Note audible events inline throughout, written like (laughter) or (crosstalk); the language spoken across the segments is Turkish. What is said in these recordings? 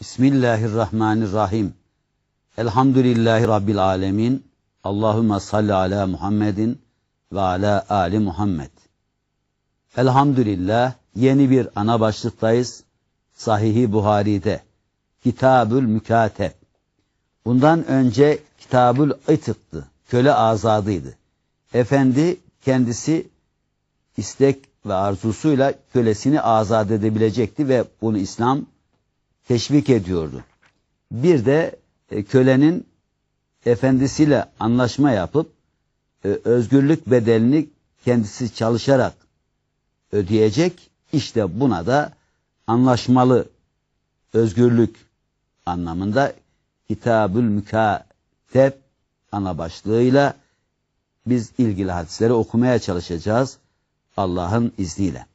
Bismillahirrahmanirrahim. Elhamdülillahi Rabbil alemin. Allahümme salli ala Muhammedin ve ala Ali Muhammed. Elhamdülillah yeni bir ana başlıktayız. Sahihi Buhari'de. Kitabül Mükateb. Bundan önce Kitabül Itık'tı. Köle azadıydı. Efendi kendisi istek ve arzusuyla kölesini azat edebilecekti ve bunu İslam teşvik ediyordu. Bir de e, kölenin efendisiyle anlaşma yapıp e, özgürlük bedelini kendisi çalışarak ödeyecek. İşte buna da anlaşmalı özgürlük anlamında Kitabül Mükateb ana başlığıyla biz ilgili hadisleri okumaya çalışacağız Allah'ın izniyle.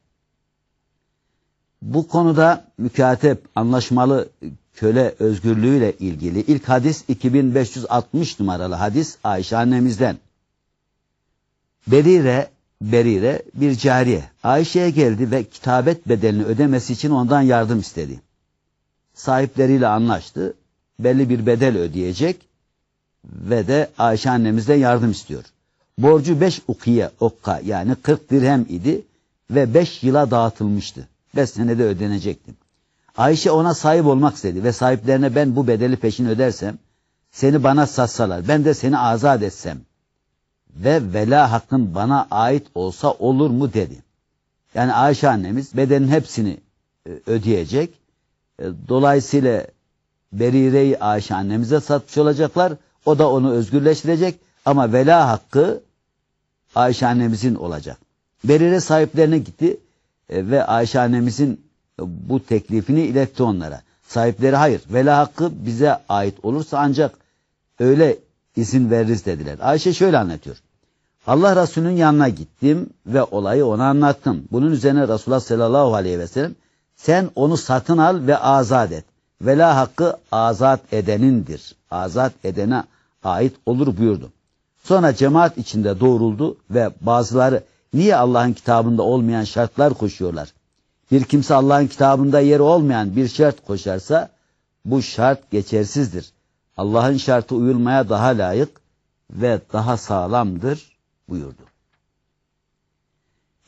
Bu konuda mükatep, anlaşmalı köle özgürlüğüyle ilgili ilk hadis 2560 numaralı hadis Ayşe annemizden. Berire, Berire bir cariye Ayşe'ye geldi ve kitabet bedelini ödemesi için ondan yardım istedi. Sahipleriyle anlaştı, belli bir bedel ödeyecek ve de Ayşe annemizden yardım istiyor. Borcu 5 ukiye, okka yani 40 dirhem idi ve 5 yıla dağıtılmıştı. 5 senede ödenecekti. Ayşe ona sahip olmak istedi ve sahiplerine ben bu bedeli peşin ödersem, seni bana satsalar, ben de seni azat etsem ve vela hakkın bana ait olsa olur mu dedi. Yani Ayşe annemiz bedenin hepsini e, ödeyecek. E, dolayısıyla Berire'yi Ayşe annemize satmış olacaklar. O da onu özgürleştirecek ama vela hakkı Ayşe annemizin olacak. Berire sahiplerine gitti ve Ayşe annemizin bu teklifini iletti onlara. Sahipleri hayır. Vela hakkı bize ait olursa ancak öyle izin veririz dediler. Ayşe şöyle anlatıyor. Allah Resulü'nün yanına gittim ve olayı ona anlattım. Bunun üzerine Resulullah sallallahu aleyhi ve sellem sen onu satın al ve azat et. Vela hakkı azat edenindir. Azat edene ait olur buyurdu. Sonra cemaat içinde doğruldu ve bazıları niye Allah'ın kitabında olmayan şartlar koşuyorlar? Bir kimse Allah'ın kitabında yeri olmayan bir şart koşarsa bu şart geçersizdir. Allah'ın şartı uyulmaya daha layık ve daha sağlamdır buyurdu.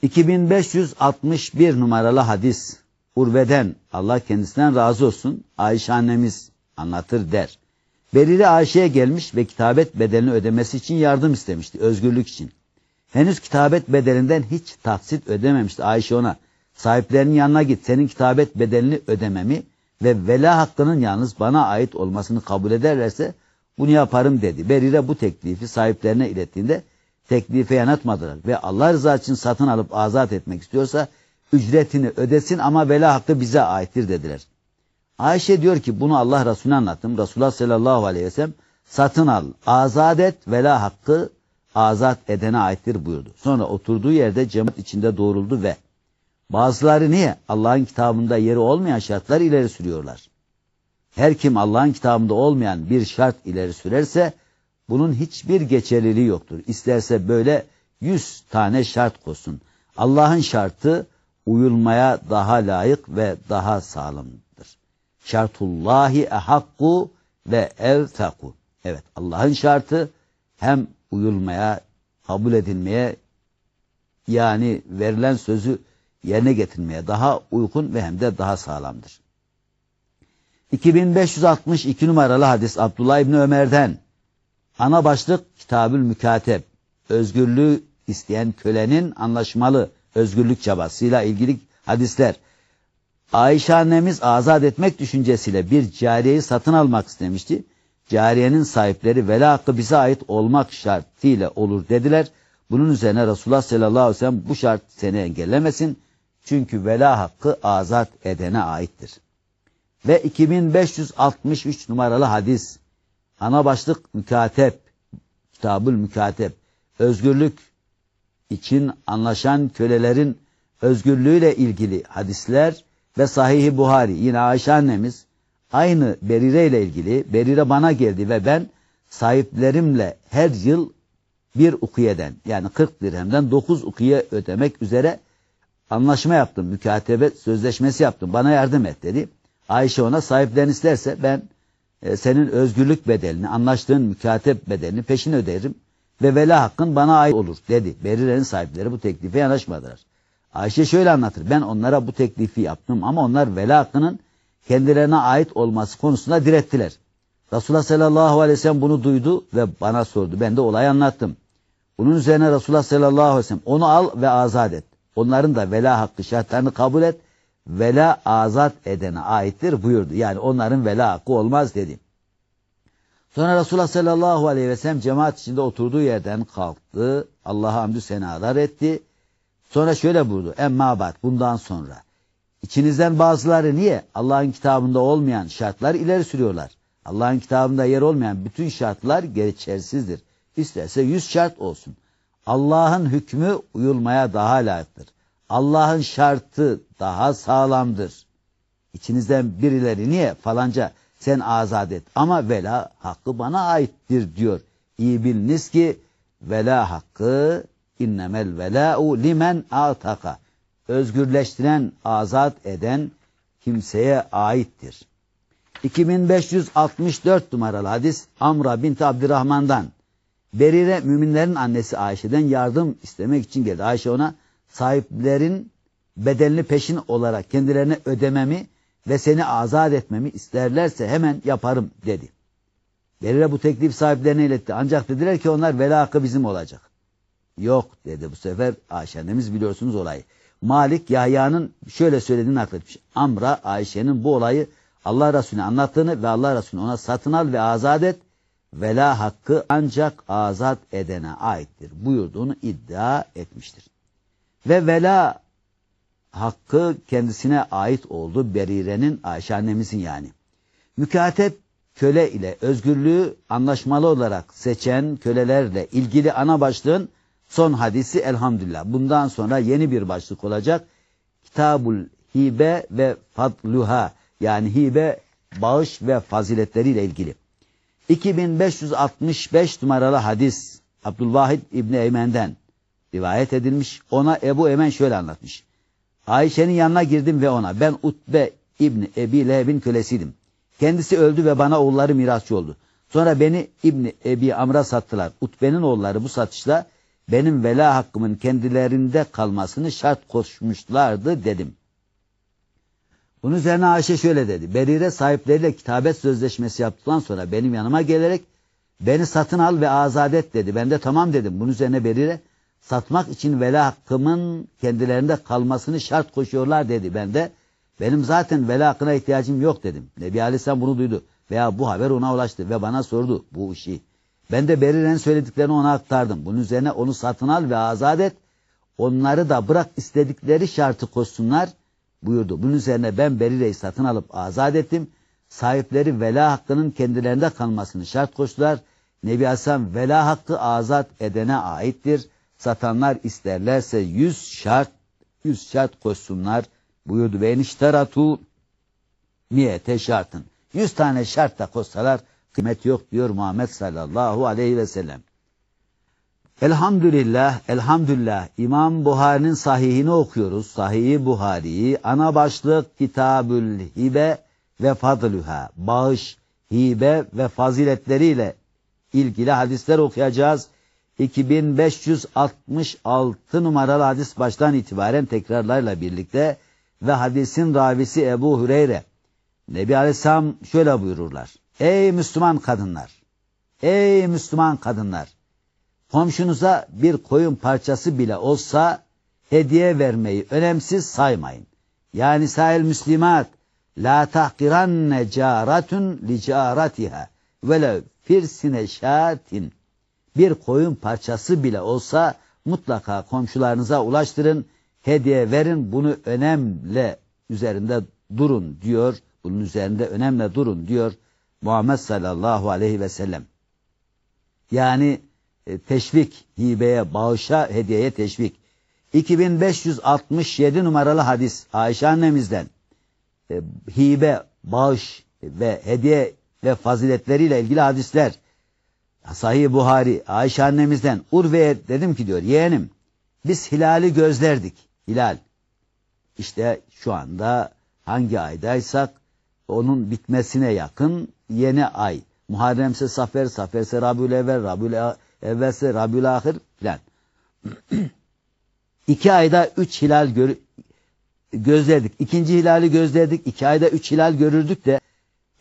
2561 numaralı hadis Urve'den Allah kendisinden razı olsun Ayşe annemiz anlatır der. Beriri Ayşe'ye gelmiş ve kitabet bedelini ödemesi için yardım istemişti özgürlük için. Henüz kitabet bedelinden hiç taksit ödememişti Ayşe ona. Sahiplerinin yanına git senin kitabet bedelini ödememi ve vela hakkının yalnız bana ait olmasını kabul ederlerse bunu yaparım dedi. Berire bu teklifi sahiplerine ilettiğinde teklife yanıtmadılar ve Allah rızası için satın alıp azat etmek istiyorsa ücretini ödesin ama vela hakkı bize aittir dediler. Ayşe diyor ki bunu Allah Resulüne anlattım. Resulullah sallallahu aleyhi ve sellem satın al, azat et, vela hakkı azat edene aittir buyurdu. Sonra oturduğu yerde cemaat içinde doğruldu ve bazıları niye Allah'ın kitabında yeri olmayan şartlar ileri sürüyorlar? Her kim Allah'ın kitabında olmayan bir şart ileri sürerse bunun hiçbir geçerliliği yoktur. İsterse böyle yüz tane şart koysun. Allah'ın şartı uyulmaya daha layık ve daha sağlamdır. Şartullahi ehakku ve evtaku. Evet Allah'ın şartı hem uyulmaya, kabul edilmeye yani verilen sözü yerine getirmeye daha uygun ve hem de daha sağlamdır. 2562 numaralı hadis Abdullah İbni Ömer'den ana başlık Kitabül Mükateb özgürlüğü isteyen kölenin anlaşmalı özgürlük çabasıyla ilgili hadisler. Ayşe annemiz azat etmek düşüncesiyle bir cariyeyi satın almak istemişti. Cariyenin sahipleri vela hakkı bize ait olmak şartıyla olur dediler. Bunun üzerine Resulullah sallallahu aleyhi ve sellem bu şart seni engellemesin. Çünkü vela hakkı azat edene aittir. Ve 2563 numaralı hadis. Ana başlık mükatep. Kitabül mükatep. Özgürlük için anlaşan kölelerin özgürlüğüyle ilgili hadisler ve Sahih-i Buhari yine Ayşe annemiz aynı Berire ile ilgili Berire bana geldi ve ben sahiplerimle her yıl bir ukiyeden yani 40 dirhemden 9 ukiye ödemek üzere anlaşma yaptım. Mükatebe sözleşmesi yaptım. Bana yardım et dedi. Ayşe ona sahiplerini isterse ben e, senin özgürlük bedelini, anlaştığın mükatep bedelini peşin öderim ve vela hakkın bana ait olur dedi. Berire'nin sahipleri bu teklife yanaşmadılar. Ayşe şöyle anlatır. Ben onlara bu teklifi yaptım ama onlar vela hakkının kendilerine ait olması konusunda direttiler. Resulullah sallallahu aleyhi ve sellem bunu duydu ve bana sordu. Ben de olayı anlattım. Bunun üzerine Resulullah sallallahu aleyhi ve sellem onu al ve azat et. Onların da vela hakkı şartlarını kabul et. Vela azat edene aittir buyurdu. Yani onların vela hakkı olmaz dedi. Sonra Resulullah sallallahu aleyhi ve sellem cemaat içinde oturduğu yerden kalktı. Allah'a hamdü senalar etti. Sonra şöyle buyurdu. Emma bak bundan sonra. İçinizden bazıları niye Allah'ın kitabında olmayan şartlar ileri sürüyorlar? Allah'ın kitabında yer olmayan bütün şartlar geçersizdir. İsterse yüz şart olsun. Allah'ın hükmü uyulmaya daha layıktır. Allah'ın şartı daha sağlamdır. İçinizden birileri niye falanca sen azat et ama vela hakkı bana aittir diyor. İyi biliniz ki vela hakkı innemel vela'u limen ataka. Özgürleştiren, azat eden kimseye aittir. 2564 numaralı hadis Amra bint Abdurrahman'dan. Berire müminlerin annesi Ayşe'den yardım istemek için geldi. Ayşe ona sahiplerin bedelini peşin olarak kendilerine ödememi ve seni azat etmemi isterlerse hemen yaparım dedi. Berire bu teklif sahiplerine iletti. Ancak dediler ki onlar vela hakkı bizim olacak. Yok dedi bu sefer Ayşe annemiz biliyorsunuz olayı. Malik Yahya'nın şöyle söylediğini nakletmiş. Amra Ayşe'nin bu olayı Allah Resulü'ne anlattığını ve Allah Resulü ona satın al ve azat et. Vela hakkı ancak azat edene aittir buyurduğunu iddia etmiştir. Ve vela hakkı kendisine ait oldu Berire'nin Ayşe annemizin yani. Mükatep köle ile özgürlüğü anlaşmalı olarak seçen kölelerle ilgili ana başlığın son hadisi elhamdülillah. Bundan sonra yeni bir başlık olacak. Kitabul hibe ve fadluha yani hibe bağış ve faziletleriyle ilgili. 2565 numaralı hadis Abdülvahid İbni Eymen'den rivayet edilmiş. Ona Ebu Emen şöyle anlatmış. Ayşe'nin yanına girdim ve ona ben Utbe İbni Ebi Leheb'in kölesiydim. Kendisi öldü ve bana oğulları mirasçı oldu. Sonra beni İbni Ebi Amr'a sattılar. Utbe'nin oğulları bu satışla benim vela hakkımın kendilerinde kalmasını şart koşmuşlardı dedim. Bunun üzerine Ayşe şöyle dedi. Berire sahipleriyle kitabet sözleşmesi yaptıktan sonra benim yanıma gelerek beni satın al ve azat et dedi. Ben de tamam dedim. Bunun üzerine Berire satmak için vela hakkımın kendilerinde kalmasını şart koşuyorlar dedi. Ben de benim zaten vela hakkına ihtiyacım yok dedim. Nebi Aleyhisselam bunu duydu veya bu haber ona ulaştı ve bana sordu bu işi. Ben de Berire'nin söylediklerini ona aktardım. Bunun üzerine onu satın al ve azat et. Onları da bırak istedikleri şartı koşsunlar buyurdu. Bunun üzerine ben Berire'yi satın alıp azat ettim. Sahipleri vela hakkının kendilerinde kalmasını şart koştular. Nebi Hasan vela hakkı azat edene aittir. Satanlar isterlerse yüz şart, yüz şart koşsunlar buyurdu. Ve enişteratu niyete şartın. Yüz tane şart da koşsalar kıymet yok diyor Muhammed sallallahu aleyhi ve sellem. Elhamdülillah, elhamdülillah İmam Buhari'nin sahihini okuyoruz. Sahih-i Buhari'yi ana başlık Kitabül Hibe ve Fadlüha, bağış, hibe ve faziletleriyle ilgili hadisler okuyacağız. 2566 numaralı hadis baştan itibaren tekrarlarla birlikte ve hadisin ravisi Ebu Hüreyre. Nebi Aleyhisselam şöyle buyururlar. Ey Müslüman kadınlar! Ey Müslüman kadınlar! Komşunuza bir koyun parçası bile olsa hediye vermeyi önemsiz saymayın. Yani sahil müslimat la tahkiranne caratun li caratiha velev firsine şatin bir koyun parçası bile olsa mutlaka komşularınıza ulaştırın, hediye verin, bunu önemle üzerinde durun diyor. Bunun üzerinde önemle durun diyor Muhammed sallallahu aleyhi ve sellem. Yani e, teşvik, hibeye, bağışa, hediyeye teşvik. 2567 numaralı hadis Ayşe annemizden e, hibe, bağış ve hediye ve faziletleriyle ilgili hadisler. Sahih Buhari Ayşe annemizden Urve'ye dedim ki diyor yeğenim biz hilali gözlerdik. Hilal. İşte şu anda hangi aydaysak onun bitmesine yakın yeni ay. Muharremse Safer, Saferse Rabiül Evvel, Rabiül Evvelse Rabiül Ahir filan. (clears throat) İki ayda üç hilal gör gözledik. İkinci hilali gözledik. İki ayda üç hilal görürdük de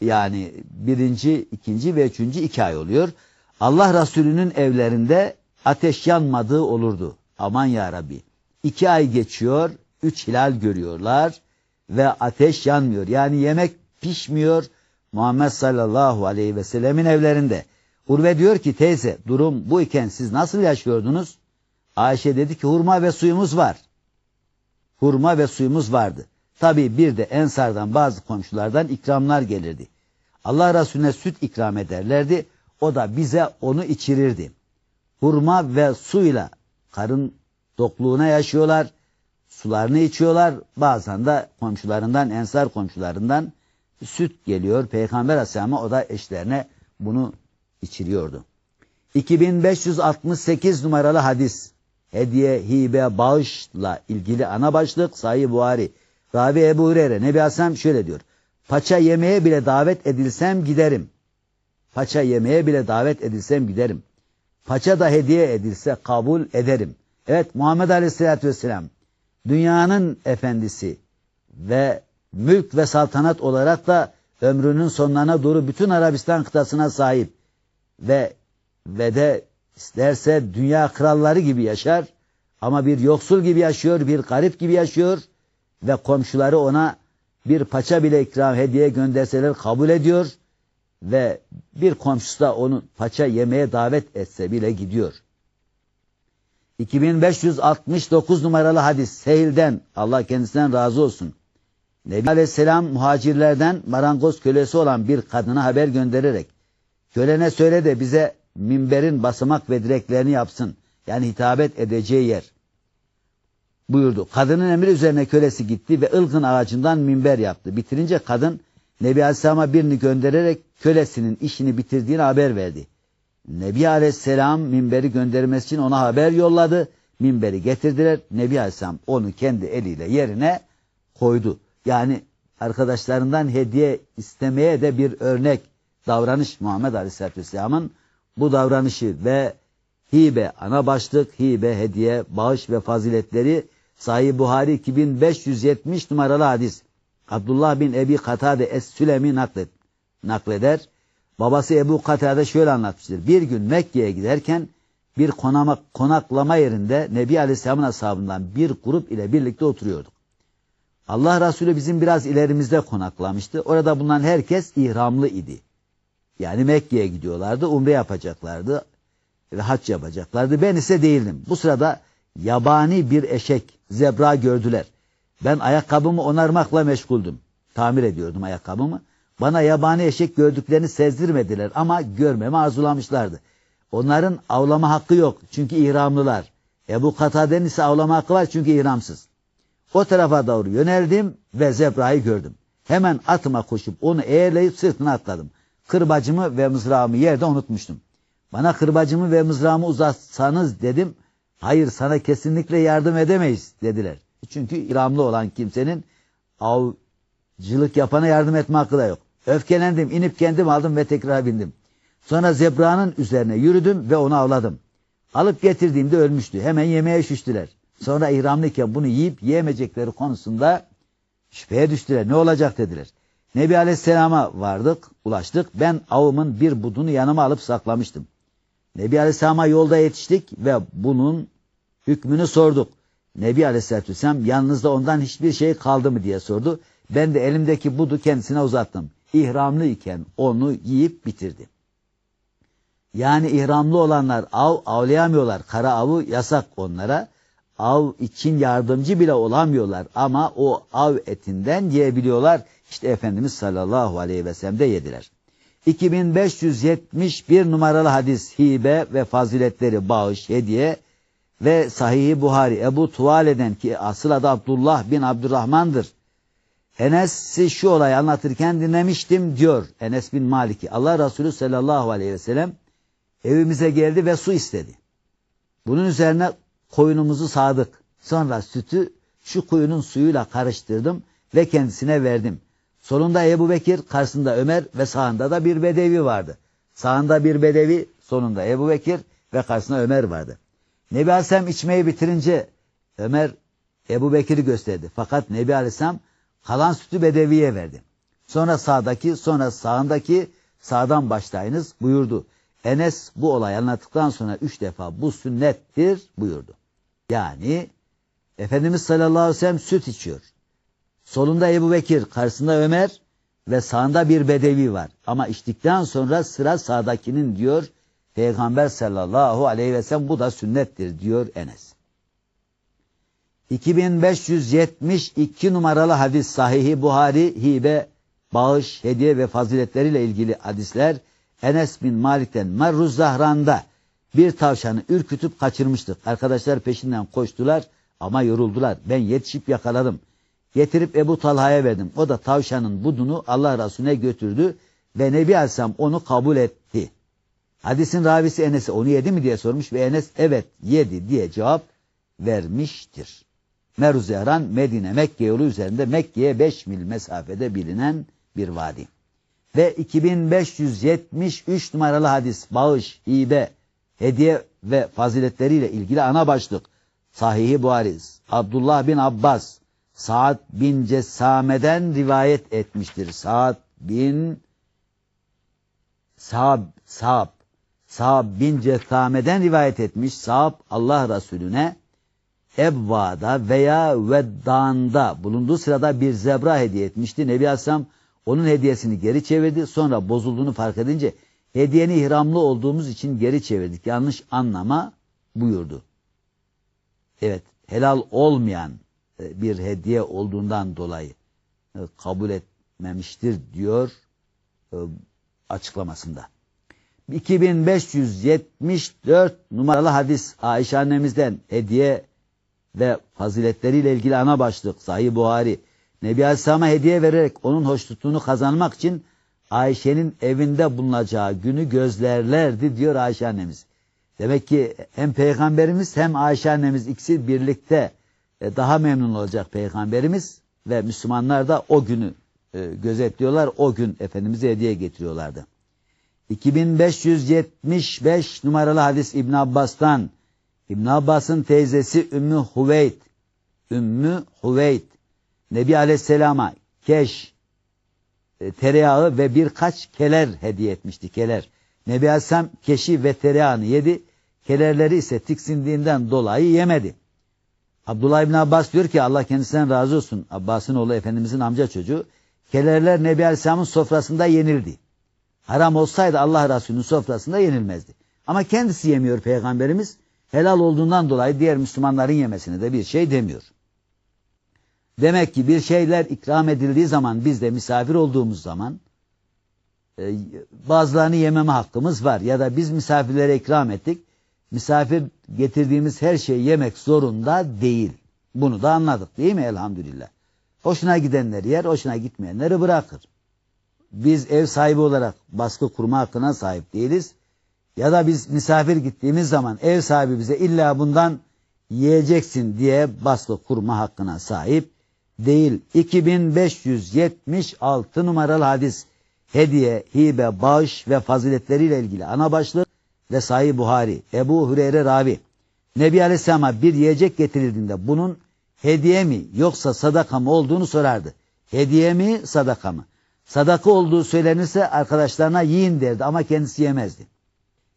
yani birinci, ikinci ve üçüncü iki ay oluyor. Allah Resulü'nün evlerinde ateş yanmadığı olurdu. Aman ya Rabbi. İki ay geçiyor, üç hilal görüyorlar ve ateş yanmıyor. Yani yemek pişmiyor Muhammed sallallahu aleyhi ve sellemin evlerinde. Urve diyor ki teyze durum bu iken siz nasıl yaşıyordunuz? Ayşe dedi ki hurma ve suyumuz var. Hurma ve suyumuz vardı. Tabi bir de Ensardan bazı komşulardan ikramlar gelirdi. Allah Resulüne süt ikram ederlerdi. O da bize onu içirirdi. Hurma ve suyla karın dokluğuna yaşıyorlar. Sularını içiyorlar. Bazen de komşularından, ensar komşularından süt geliyor. Peygamber Aleyhisselam'a o da eşlerine bunu içiriyordu. 2568 numaralı hadis. Hediye, hibe, bağışla ilgili ana başlık Sahih Buhari. Ravi Ebu Hureyre. Nebi Aleyhisselam şöyle diyor. Paça yemeğe bile davet edilsem giderim. Paça yemeğe bile davet edilsem giderim. Paça da hediye edilse kabul ederim. Evet Muhammed Aleyhisselatü Vesselam dünyanın efendisi ve mülk ve saltanat olarak da ömrünün sonlarına doğru bütün Arabistan kıtasına sahip ve ve de isterse dünya kralları gibi yaşar ama bir yoksul gibi yaşıyor, bir garip gibi yaşıyor ve komşuları ona bir paça bile ikram hediye gönderseler kabul ediyor ve bir komşusu da onu paça yemeye davet etse bile gidiyor. 2569 numaralı hadis Sehil'den Allah kendisinden razı olsun. Nebi Aleyhisselam muhacirlerden marangoz kölesi olan bir kadına haber göndererek kölene söyle de bize minberin basamak ve direklerini yapsın. Yani hitabet edeceği yer. Buyurdu. Kadının emri üzerine kölesi gitti ve ılgın ağacından minber yaptı. Bitirince kadın Nebi Aleyhisselam'a birini göndererek kölesinin işini bitirdiğini haber verdi. Nebi Aleyhisselam minberi göndermesi için ona haber yolladı. Minberi getirdiler. Nebi Aleyhisselam onu kendi eliyle yerine koydu. Yani arkadaşlarından hediye istemeye de bir örnek davranış Muhammed Aleyhisselatü Vesselam'ın bu davranışı ve hibe ana başlık hibe hediye bağış ve faziletleri Sahih Buhari 2570 numaralı hadis. Abdullah bin Ebi Katade Es-Sülemi naklet, nakleder. Babası Ebu Katade şöyle anlatmıştır. Bir gün Mekke'ye giderken bir konama, konaklama yerinde Nebi Aleyhisselam'ın ashabından bir grup ile birlikte oturuyorduk. Allah Resulü bizim biraz ilerimizde konaklamıştı. Orada bulunan herkes ihramlı idi. Yani Mekke'ye gidiyorlardı, umre yapacaklardı ve hac yapacaklardı. Ben ise değildim. Bu sırada yabani bir eşek, zebra gördüler. Ben ayakkabımı onarmakla meşguldüm. Tamir ediyordum ayakkabımı. Bana yabani eşek gördüklerini sezdirmediler ama görmemi arzulamışlardı. Onların avlama hakkı yok çünkü ihramlılar. Ebu Katade'nin ise avlama hakkı var çünkü ihramsız. O tarafa doğru yöneldim ve zebrayı gördüm. Hemen atıma koşup onu eğerleyip sırtına atladım. Kırbacımı ve mızrağımı yerde unutmuştum. Bana kırbacımı ve mızrağımı uzatsanız dedim. Hayır sana kesinlikle yardım edemeyiz dediler. Çünkü iramlı olan kimsenin avcılık yapana yardım etme hakkı da yok. Öfkelendim, inip kendim aldım ve tekrar bindim. Sonra zebranın üzerine yürüdüm ve onu avladım. Alıp getirdiğimde ölmüştü. Hemen yemeğe şüştüler. Sonra ihramlıyken bunu yiyip yiyemeyecekleri konusunda şüpheye düştüler. Ne olacak dediler. Nebi Aleyhisselam'a vardık, ulaştık. Ben avımın bir budunu yanıma alıp saklamıştım. Nebi Aleyhisselam'a yolda yetiştik ve bunun hükmünü sorduk. Nebi Aleyhisselatü Vesselam yanınızda ondan hiçbir şey kaldı mı diye sordu. Ben de elimdeki budu kendisine uzattım. İhramlı iken onu yiyip bitirdi. Yani ihramlı olanlar av avlayamıyorlar. Kara avı yasak onlara. Av için yardımcı bile olamıyorlar ama o av etinden yiyebiliyorlar. İşte Efendimiz sallallahu aleyhi ve sellem de yediler. 2571 numaralı hadis hibe ve faziletleri bağış, hediye ve Sahih Buhari Ebu Tuvale'den ki asıl adı Abdullah bin Abdurrahman'dır. Enes'i şu olayı anlatırken dinlemiştim diyor Enes bin Malik'i. Allah Resulü sallallahu aleyhi ve sellem evimize geldi ve su istedi. Bunun üzerine koyunumuzu sağdık. Sonra sütü şu kuyunun suyuyla karıştırdım ve kendisine verdim. Solunda Ebu Bekir, karşısında Ömer ve sağında da bir bedevi vardı. Sağında bir bedevi, sonunda Ebu Bekir ve karşısında Ömer vardı. Nebi Aleyhisselam içmeyi bitirince Ömer Ebu Bekir'i gösterdi. Fakat Nebi Aleyhisselam kalan sütü bedeviye verdi. Sonra sağdaki, sonra sağındaki sağdan başlayınız buyurdu. Enes bu olayı anlattıktan sonra üç defa bu sünnettir buyurdu. Yani Efendimiz sallallahu aleyhi ve sellem süt içiyor. Solunda Ebu Bekir, karşısında Ömer ve sağında bir bedevi var. Ama içtikten sonra sıra sağdakinin diyor Peygamber sallallahu aleyhi ve sellem bu da sünnettir diyor Enes. 2572 numaralı hadis sahihi Buhari hibe, bağış, hediye ve faziletleriyle ilgili hadisler Enes bin Malik'ten Marruz Zahran'da bir tavşanı ürkütüp kaçırmıştık. Arkadaşlar peşinden koştular ama yoruldular. Ben yetişip yakaladım. Getirip Ebu Talha'ya verdim. O da tavşanın budunu Allah Resulüne götürdü ve Nebi Aleyhisselam onu kabul etti. Hadisin ravisi Enes'e onu yedi mi diye sormuş ve Enes evet yedi diye cevap vermiştir. Meruz Zehran Medine Mekke yolu üzerinde Mekke'ye 5 mil mesafede bilinen bir vadi. Ve 2573 numaralı hadis bağış, hibe, hediye ve faziletleriyle ilgili ana başlık. Sahihi Buhari, Abdullah bin Abbas, Saad bin Cessame'den rivayet etmiştir. Saad bin Saab, Saab, Saab bin Cessame'den rivayet etmiş. Saab Allah Resulüne Ebva'da veya Veddan'da bulunduğu sırada bir zebra hediye etmişti. Nebi Aleyhisselam onun hediyesini geri çevirdi. Sonra bozulduğunu fark edince hediyeni ihramlı olduğumuz için geri çevirdik. Yanlış anlama buyurdu. Evet helal olmayan bir hediye olduğundan dolayı kabul etmemiştir diyor açıklamasında. 2574 numaralı hadis Ayşe annemizden hediye ve faziletleriyle ilgili ana başlık Sahih Buhari. Nebi Aleyhisselam'a hediye vererek onun hoşnutluğunu kazanmak için Ayşe'nin evinde bulunacağı günü gözlerlerdi diyor Ayşe annemiz. Demek ki hem peygamberimiz hem Ayşe annemiz ikisi birlikte daha memnun olacak peygamberimiz ve Müslümanlar da o günü gözetliyorlar. O gün Efendimiz'e hediye getiriyorlardı. 2575 numaralı hadis İbn Abbas'tan İbn Abbas'ın teyzesi Ümmü Huveyt Ümmü Huveyt Nebi Aleyhisselam'a keş, e, tereyağı ve birkaç keler hediye etmişti. Keler. Nebi Aleyhisselam keşi ve tereyağını yedi. Kelerleri ise tiksindiğinden dolayı yemedi. Abdullah İbni Abbas diyor ki Allah kendisinden razı olsun. Abbas'ın oğlu Efendimizin amca çocuğu. Kelerler Nebi Aleyhisselam'ın sofrasında yenildi. Haram olsaydı Allah Resulü'nün sofrasında yenilmezdi. Ama kendisi yemiyor Peygamberimiz. Helal olduğundan dolayı diğer Müslümanların yemesine de bir şey demiyor. Demek ki bir şeyler ikram edildiği zaman biz de misafir olduğumuz zaman e, bazılarını yememe hakkımız var. Ya da biz misafirlere ikram ettik. Misafir getirdiğimiz her şeyi yemek zorunda değil. Bunu da anladık değil mi elhamdülillah. Hoşuna gidenleri yer, hoşuna gitmeyenleri bırakır. Biz ev sahibi olarak baskı kurma hakkına sahip değiliz. Ya da biz misafir gittiğimiz zaman ev sahibi bize illa bundan yiyeceksin diye baskı kurma hakkına sahip değil. 2576 numaralı hadis hediye, hibe, bağış ve faziletleriyle ilgili ana başlık ve Sahih Buhari, Ebu Hureyre ravi. Nebi Aleyhisselam'a bir yiyecek getirildiğinde bunun hediye mi yoksa sadaka mı olduğunu sorardı. Hediye mi sadaka mı? Sadaka olduğu söylenirse arkadaşlarına yiyin derdi ama kendisi yemezdi.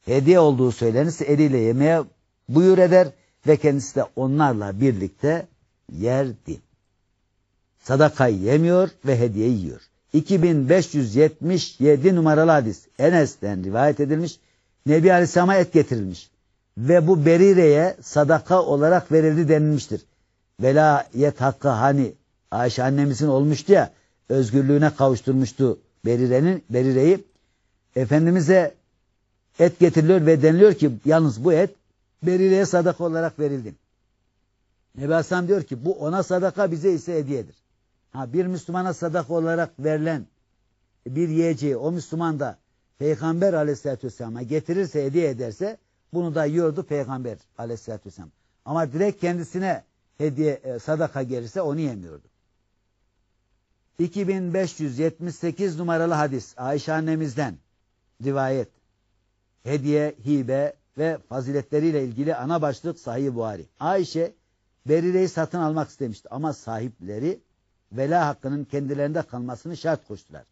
Hediye olduğu söylenirse eliyle yemeye buyur eder ve kendisi de onlarla birlikte yerdi. Sadakayı yemiyor ve hediye yiyor. 2577 numaralı hadis Enes'ten rivayet edilmiş. Nebi Aleyhisselam'a et getirilmiş. Ve bu Berire'ye sadaka olarak verildi denilmiştir. Velayet hakkı hani Ayşe annemizin olmuştu ya özgürlüğüne kavuşturmuştu Berire'nin Berire'yi. Efendimiz'e et getiriliyor ve deniliyor ki yalnız bu et Berire'ye sadaka olarak verildi. Nebi Aleyhisselam diyor ki bu ona sadaka bize ise hediyedir. Ha, bir Müslümana sadaka olarak verilen bir yiyeceği o Müslüman da Peygamber aleyhissalatü vesselam'a getirirse hediye ederse bunu da yiyordu Peygamber aleyhissalatü vesselam. Ama direkt kendisine hediye e, sadaka gelirse onu yemiyordu. 2578 numaralı hadis Ayşe annemizden rivayet. Hediye, hibe ve faziletleriyle ilgili ana başlık Sahih Buhari. Ayşe Berire'yi satın almak istemişti ama sahipleri vela hakkının kendilerinde kalmasını şart koştular.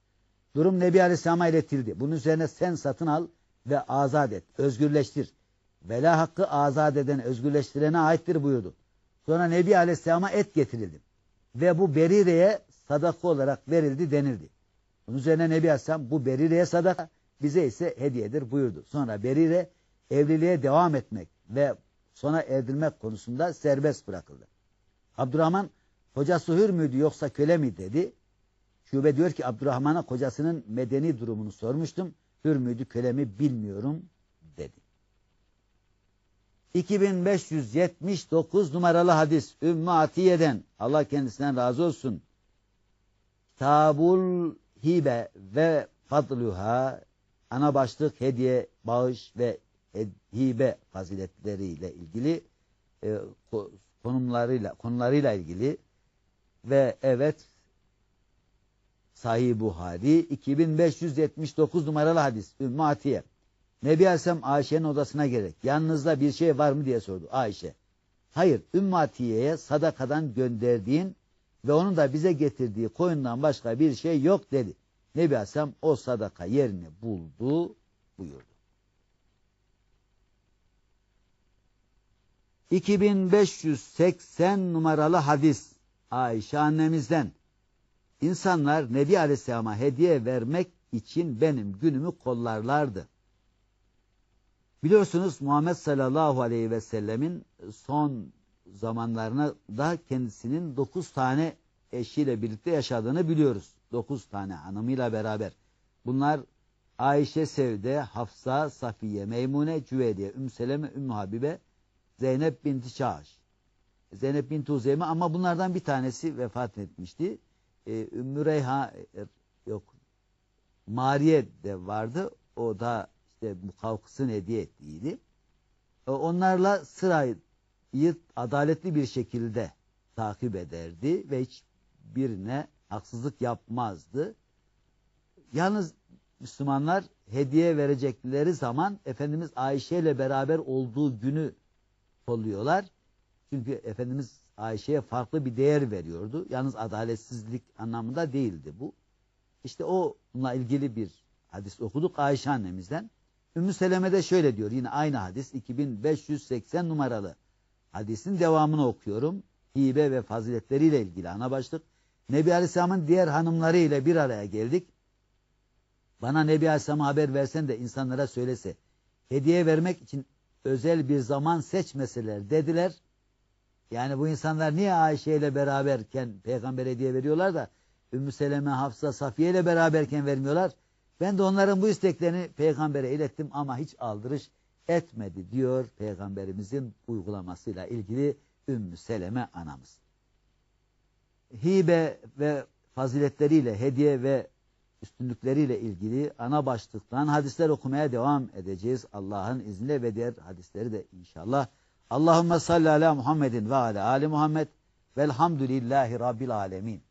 Durum Nebi Aleyhisselam'a iletildi. Bunun üzerine sen satın al ve azat et, özgürleştir. Vela hakkı azat eden, özgürleştirene aittir buyurdu. Sonra Nebi Aleyhisselam'a et getirildi. Ve bu Berire'ye sadaka olarak verildi denildi. Bunun üzerine Nebi Aleyhisselam bu Berire'ye sadaka, bize ise hediyedir buyurdu. Sonra Berire evliliğe devam etmek ve sona erdirmek konusunda serbest bırakıldı. Abdurrahman kocası hür müydü yoksa köle mi dedi. Şube diyor ki Abdurrahman'a kocasının medeni durumunu sormuştum. Hür müydü köle mi bilmiyorum dedi. 2579 numaralı hadis Ümmü Atiye'den Allah kendisinden razı olsun. Kitabul hibe ve fadluha ana başlık hediye, bağış ve hibe faziletleriyle ilgili e, konumlarıyla konularıyla ilgili ve evet Sahih Buhari 2579 numaralı hadis Ümmü Atiye Nebi Aleyhisselam Ayşe'nin odasına gerek yanınızda bir şey var mı diye sordu Ayşe. Hayır Ümmü Atiye'ye sadakadan gönderdiğin ve onun da bize getirdiği koyundan başka bir şey yok dedi. Nebi Aleyhisselam o sadaka yerini buldu buyurdu. 2580 numaralı hadis Ayşe annemizden. İnsanlar Nebi Aleyhisselam'a hediye vermek için benim günümü kollarlardı. Biliyorsunuz Muhammed sallallahu aleyhi ve sellemin son zamanlarına da kendisinin dokuz tane eşiyle birlikte yaşadığını biliyoruz. Dokuz tane hanımıyla beraber. Bunlar Ayşe Sevde, Hafsa, Safiye, Meymune, Cüveydiye, Ümmü Seleme, Ümmü Habibe, Zeynep binti Çağış. Zeynep binti Uzeyme ama bunlardan bir tanesi vefat etmişti. Ee, Ümmü Reyha e, yok. Mariye de vardı. O da işte mukavkısını hediye ettiydi. E, onlarla sırayı adaletli bir şekilde takip ederdi ve hiç birine haksızlık yapmazdı. Yalnız Müslümanlar hediye verecekleri zaman Efendimiz Ayşe ile beraber olduğu günü kolluyorlar. Çünkü Efendimiz Ayşe'ye farklı bir değer veriyordu. Yalnız adaletsizlik anlamında değildi bu. İşte onunla ilgili bir hadis okuduk Ayşe annemizden. Ümmü Seleme de şöyle diyor yine aynı hadis 2580 numaralı hadisin devamını okuyorum. Hibe ve faziletleriyle ilgili ana başlık. Nebi Aleyhisselam'ın diğer hanımları ile bir araya geldik. Bana Nebi Aleyhisselam'a haber versen de insanlara söylese. Hediye vermek için özel bir zaman seçmeseler dediler. Yani bu insanlar niye Ayşe ile beraberken peygamber hediye veriyorlar da Ümmü Seleme, Hafsa, Safiye ile beraberken vermiyorlar. Ben de onların bu isteklerini peygambere ilettim ama hiç aldırış etmedi diyor peygamberimizin uygulamasıyla ilgili Ümmü Seleme anamız. Hibe ve faziletleriyle, hediye ve üstünlükleriyle ilgili ana başlıktan hadisler okumaya devam edeceğiz. Allah'ın izniyle ve diğer hadisleri de inşallah. Allahümme salli ala Muhammedin ve ala Ali Muhammed velhamdülillahi Rabbil alemin.